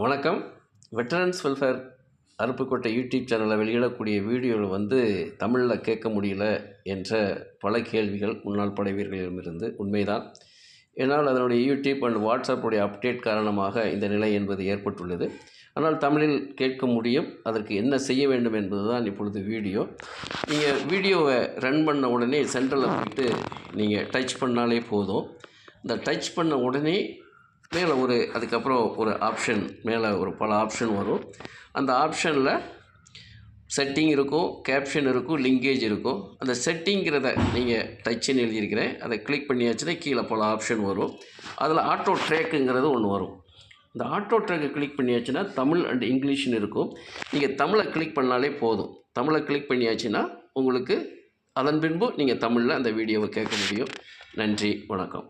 வணக்கம். Veterans welfare Aruppukottai YouTube சேனலில் வெளியிடக்கூடிய வீடியோவில் வந்து தமிழில் கேட்க முடியல என்ற பல கேள்விகள் முன்னாள் படை வீரர்களிடமிருந்து உண்மைதான். ஏன்னால் அதனுடைய யூடியூப் அண்ட் வாட்ஸ்அப்புடைய அப்டேட் காரணமாக இந்த நிலை என்பது ஏற்பட்டுள்ளது. ஆனால் தமிழில் கேட்க முடியும். அதற்கு என்ன செய்ய வேண்டும் என்பது தான் இப்பொழுது வீடியோ. நீங்கள் வீடியோவை ரன் பண்ண உடனே சென்டரில் போயிட்டு நீங்கள் டச் பண்ணாலே போதும். இந்த டச் பண்ண உடனே மேலே ஒரு அதுக்கப்புறம் ஒரு ஆப்ஷன் மேலே ஒரு பல ஆப்ஷன் வரும். அந்த ஆப்ஷனில் செட்டிங் இருக்கும் கேப்ஷன் இருக்கும் லிங்கேஜ் இருக்கும். அந்த செட்டிங்கிறத நீங்கள் டச்சுன்னு எழுதியிருக்கிறேன். அதை கிளிக் பண்ணியாச்சுன்னா கீழே பல ஆப்ஷன் வரும். அதில் ஆட்டோ ட்ரேக்குங்கிறது ஒன்று வரும். இந்த ஆட்டோ ட்ரேக்கை கிளிக் பண்ணியாச்சுன்னா தமிழ் அண்ட் இங்கிலீஷ்னு இருக்கும். நீங்கள் தமிழை கிளிக் பண்ணாலே போதும். தமிழை கிளிக் பண்ணியாச்சுன்னா உங்களுக்கு அதன் பின்பு நீங்கள் தமிழில் அந்த வீடியோவை கேட்க முடியும். நன்றி வணக்கம்.